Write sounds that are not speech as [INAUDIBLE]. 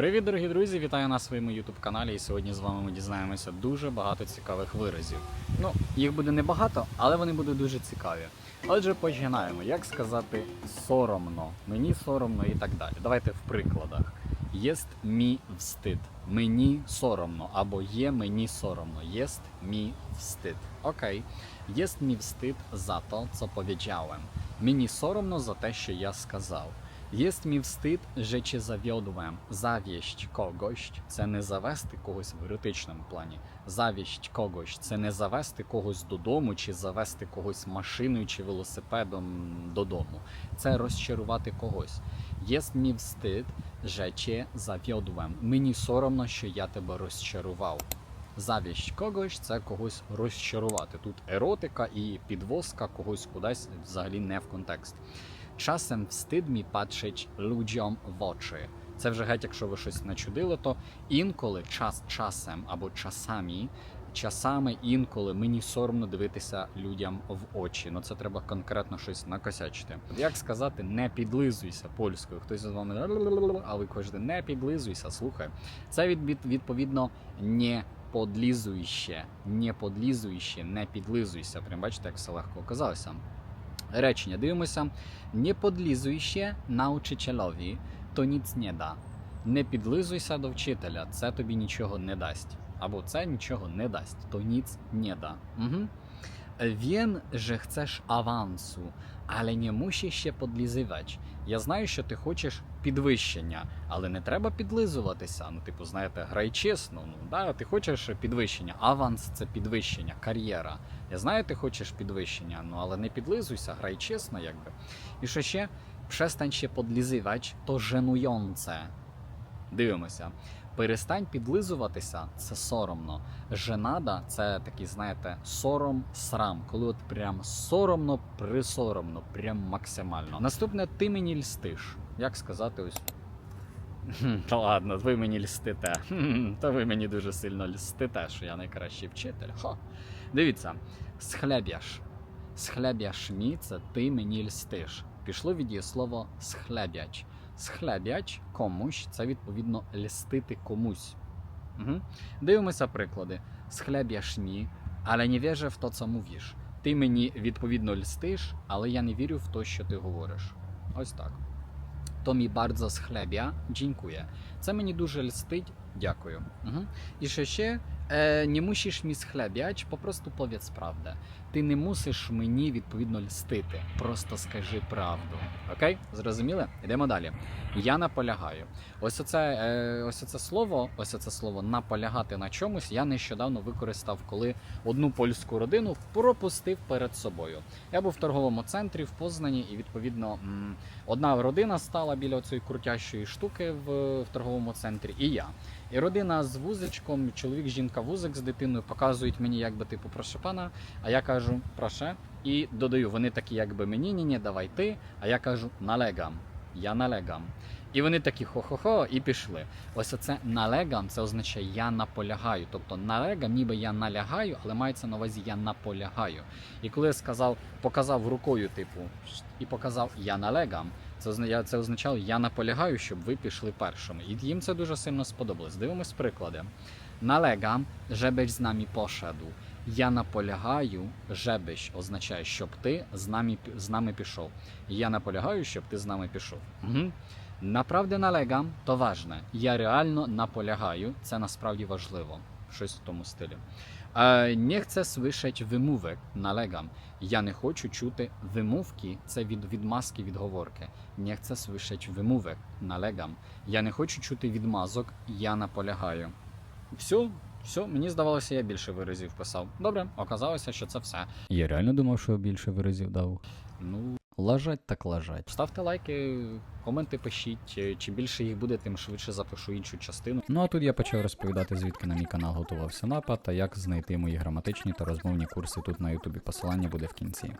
Привіт, дорогі друзі! Вітаю на своєму youtube каналі. І сьогодні з вами ми дізнаємося дуже багато цікавих виразів. Ну, їх буде небагато, але вони будуть дуже цікаві. Отже, починаємо. Як сказати соромно, мені соромно і так далі. Давайте в прикладах. Єст мій встид. Мені соромно. Або є мені соромно. Єст мій встид. Окей. Єст мій встид за то, co powiedziałem. Мені соромно за те, що я сказав. Jest mi wstyd, że cię zawiodłem. Zawieść kogoś це не завести когось в еротичному плані. Завість когось це не завести когось додому, чи завести когось машиною чи велосипедом додому. Це розчарувати когось. Jest mi wstyd, że cię zawiodłem. Мені соромно, що я тебе розчарував. Завість когось це когось розчарувати. Тут еротика і підвозка когось кудись взагалі не в контекст. Часem wstyd mi patrzeć ludziom в очі. Це вже геть, якщо ви щось начудили, то інколи час часом або часами, часами інколи мені соромно дивитися людям в очі. Ну це треба конкретно щось накосячити. Як сказати, не підлизуйся польською. Хтось з вами а ви кажете, не підлизуйся. Слухай, це від, від- відповідно не подлізуйще, не подлізуйще, не підлизуйся. Прям бачите, як все легко оказалося. Речення дивимося. Не подлізуйще научителеві, то ніц не да. Не підлизуйся до вчителя, це тобі нічого не дасть. Або це нічого не дасть, то ніц не да. Угу. Він же chcesz авансу, але не мусиш ще подлізивач. Я знаю, що ти хочеш підвищення, але не треба підлизуватися. Ну, типу, знаєте, грай чесно. Ну, да, ти хочеш підвищення. Аванс це підвищення, кар'єра. Я знаю, ти хочеш підвищення, ну але не підлизуйся, грай чесно, якби. І що ще? Przestań się podlizywać, то żenujące. Дивимося. Перестань підлизуватися, це соромно. Женада це такий, знаєте, сором, срам, коли от прям соромно, присоромно, прям максимально. Наступне ти мені льстиш. Як сказати ось. Та [LAUGHS] ладно, ви мені льстите. [LAUGHS] Та ви мені дуже сильно льстите, що я найкращий вчитель. Хо. Дивіться, схлебяш. Схлебяш мі це ти мені льстиш. Пішло від дієслово схлебяч. Схлебяч комусь це відповідно льстити комусь. Угу. Дивимося приклади. Схлебяш мі, але не вірю в то, що мовиш. Ти мені відповідно льстиш, але я не вірю в те, що ти говориш. Ось так. То мі bardzo схлебя, дякує. Це мені дуже льстить, дякую. Угу. І що ще не мусиш мі схлебяч, попросту повідь правду. Ти не мусиш мені відповідно льстити. Просто скажи правду. Окей? Зрозуміли? Йдемо далі. Я наполягаю. Ось оце, е, ось оце слово, ось оце слово наполягати на чомусь я нещодавно використав, коли одну польську родину пропустив перед собою. Я був в торговому центрі в Познані, і відповідно одна родина стала біля цієї крутящої штуки в, в торговому центрі, і я. І родина з вузичком, чоловік, жінка, вузик з дитиною показують мені, якби типу, прошу пана. А я кажу, проше. І додаю, вони такі, якби мені, ні, ні, давай ти. А я кажу, налегам. Я налегам. І вони такі хо-хо-хо, і пішли. Ось оце налегам, це означає я наполягаю. Тобто налегам, ніби я налягаю, але мається на увазі я наполягаю. І коли я сказав, показав рукою, типу, і показав я налегам, це це означало я наполягаю, щоб ви пішли першими. І їм це дуже сильно сподобалось. Дивимось приклади. Налегам, żebyś з нами пошедł. Я наполягаю, żebyś означає, щоб ти з нами, з нами пішов. Я наполягаю, щоб ти з нами пішов. Угу. Направді налегам то важне. Я реально наполягаю, це насправді важливо. Щось в тому стилі. Е, не chcę słyszeć wymówek, nalegam. Я не хочу чути вимовки, це від відмазки відговорки. Не chcę słyszeć wymówek, nalegam. Я не хочу чути відмазок, я наполягаю. Все, все, мені здавалося, я більше виразів писав. Добре, оказалося, що це все. Я реально думав, що більше виразів дав. Ну, лажать так лажать. Ставте лайки, коменти пишіть. Е, Чим більше їх буде, тим швидше запишу іншу частину. Ну а тут я почав розповідати, звідки на мій канал готувався напад та як знайти мої граматичні та розмовні курси тут на Ютубі. Посилання буде в кінці.